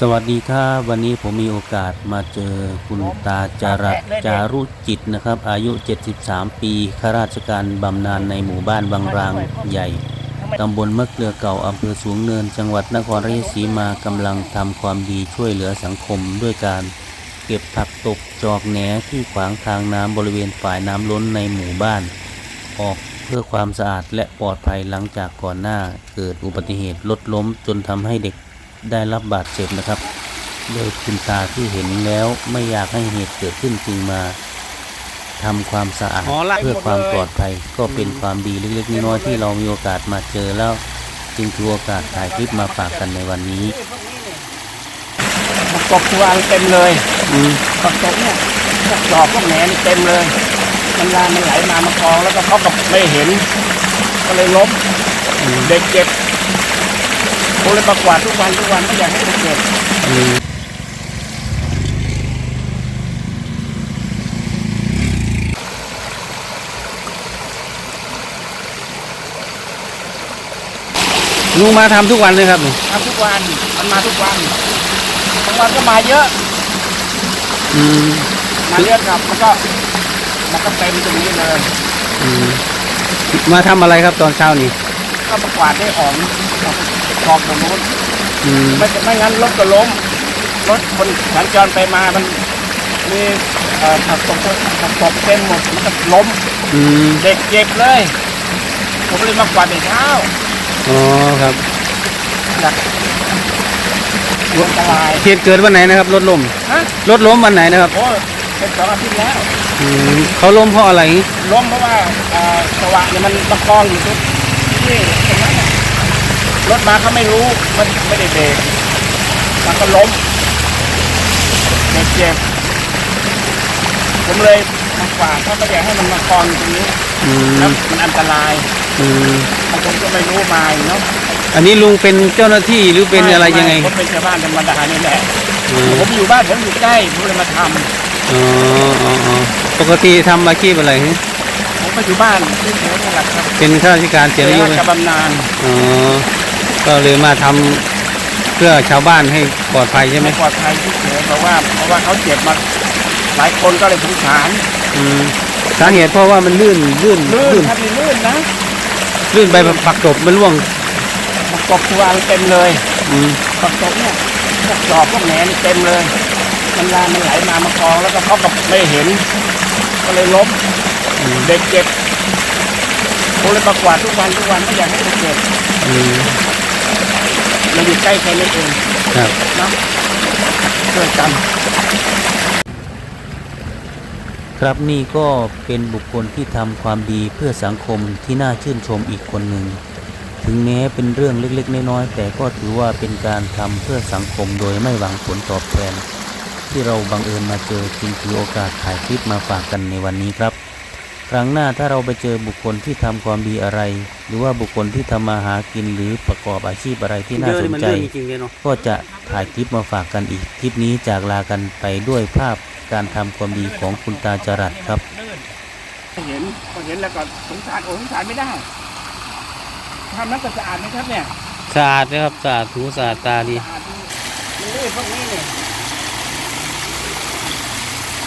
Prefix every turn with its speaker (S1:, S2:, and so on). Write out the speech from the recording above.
S1: สวัสดีครับวันนี้ผมมีโอกาสมาเจอคุณตาจารัตจารุจิตนะครับ อายุ 73 ปีข้าราชการบำนาญในหมู่บ้านบางรางใหญ่ตำบลมะเกลือเก่าอำเภอสูงเนิน จังหวัดนครราชสีมากำลังทำความดีช่วยเหลือสังคม ด้วยการเก็บผักตบจอกแหนที่ขวางทางน้ำบริเวณฝ่ายน้ำล้นในหมู่บ้าน ออกเพื่อความสะอาดและปลอดภัยหลังจากก่อนหน้าเกิดอุบัติเหตุรถล้มจนทำให้เด็ก ได้รับบาดเจ็บนะครับ โดยคุณตาที่เห็นแล้วไม่อยากให้เหตุเกิดขึ้นจึงมาทำความสะอาด
S2: อ๋อไล่
S1: เพื่อ
S2: หมด
S1: ความ
S2: เลย
S1: ปลอดภัยก็เป็นความดีเล็กๆน้อยๆที่เรามีโอกาสมาเจอแล้ว จึงถือโอกาสถ่ายคลิปมาฝากกันในวันนี้
S2: มันกบตัวอันเต็มเลย
S1: อืม
S2: ผักตบเนี่ยพวกดอกพวกแหนนี่เต็มเลย มันลามันไหลมามากองแล้วก็เขาก็ไม่เห็น ก็เลยล้ม
S1: อืม
S2: เด็กเจ็บ ผมเลยประกวาดทุกวันทุกวันไม่อยากให้เด็กเจ็บ
S1: อืม
S2: ลุงมาทำทุกวันเลยครับทำทุกวันมันมาทุกวันบางวันก็มาเยอะ
S1: อืม
S2: มาเยอะครับมันก็มันก็เต็มตรงนี้เลย
S1: อืมมาทำอะไรครับตอนเช้านี้
S2: ก็ประกวาดได้ออกออก ตรงนู้น
S1: อืม
S2: ไม่ไม่งั้นรถก็ล้ม รถคนสัญจรไปมามันมีเอ่อผักตกผักตกเต็มหมดมันก็ล้ม
S1: อืม
S2: เด็กเจ็บเลย ผมเลยมากวาดในเช้า
S1: อ๋อครับ
S2: จากอันตราย
S1: เหตุเกิดวันไหนนะครับ รถล้ม
S2: ฮะ
S1: รถล้มวันไหนนะครับ
S2: โอ้ยเป็นสองอาทิตย์แล้ว
S1: อืมเขาล้มเพราะอะไร
S2: ล้มเพราะว่าเอ่อสว่างเนี่ยมันประคองอยู่ทุกที่ตรงนั้นน่ะ รถมาเขาไม่รู้มันไม่ได้เบรกมันก็ล้มเด็กเจ็บผมเลยมากวาดเพราะไม่อยากให้มันมาคลองอยู่ตรงนี้
S1: อืม
S2: แล้วมันอันตราย
S1: อืม
S2: บางคนก็ไม่รู้มาอีกเนาะ
S1: อันนี้ลุงเป็นเจ้าหน้าที่หรือเป็นอะไรยังไง
S2: ผมเป็นชาวบ้านธรรมดานี่แหละ
S1: อ๋อ
S2: ผมอยู่บ้านผมอยู่ใกล้ผมเลยมาท
S1: อ๋ออ๋ออ๋อปกติทำอาชีพอะไรฮะำ
S2: ผมก็อยู่บ้านที่เฉยๆนี่แหละครับ
S1: เป็นข้าราชการเสียอายุ
S2: รา
S1: ไหม
S2: ชบำนาญ
S1: อ๋อ ก็เลยมาทำเพื่อชาวบ้านให้ปลอดภัยใช่ไหม
S2: ไม่ปลอดภัยที่เฉยๆเพราะว่าเพราะว่าเขาเจ็บมาหลายคนก็เลยสงสาร
S1: อืมสาเหตุเพราะว่ามันลื่นลื่น
S2: ลื่
S1: ลื่
S2: น
S1: น
S2: ถ้ามีลื่นนะ
S1: ลื่นไปผักตบมันร่วง
S2: มันกบตัวอันเต็มเลย
S1: อืม
S2: ผักตบเนี่ยพวกดอกพวกแหนนี่เต็มเลยมันลามันไหลมามากองแล้วก็เขาก็ไม่เห็น ก็เลยล้ม
S1: อืม
S2: เด็กเจ็บผมเลยประกวาดทุกวันทุกวันไม่อยากให้เด็กเจ็บ
S1: อื ม
S2: มันอยู่ใกล้แค่นี้เอง
S1: ครับ
S2: เนาะช่วยกัน
S1: ครับนี่ก็เป็นบุคคลที่ทำความดีเพื่อสังคมที่น่าชื่นชมอีกคนหนึ่ง ถึงแม้เป็นเรื่องเล็กๆ น้อยๆแต่ก็ถือว่าเป็นการทำเพื่อสังคมโดยไม่หวังผลตอบแทน ที่เราบังเอิญมาเจอจึงถือโอกาสถ่ายคลิปมาฝากกันในวันนี้ครับ ครั้งหน้าถ้าเราไปเจอบุคคลที่ทำความดีอะไร หรือว่าบุคคลที่ทำมาหากินหรือประกอบอาชีพอะไรที่น่าสนใจ ก็จะถ่ายคลิปมาฝากกันอีก คลิปนี้จากลากันไปด้วยภาพการทำความดีของคุณตาจรัสครับ
S2: เห็นพอเห็นแล้วก็สงสารโอ้สงสารไม่ได้ทำนั้นก็สะอาดไหมครับเนี่ย
S1: สะอาดนะครับสะอาดหูสะอาดตาดี
S2: สะอาดดีนี่พวกนี้เนี่ย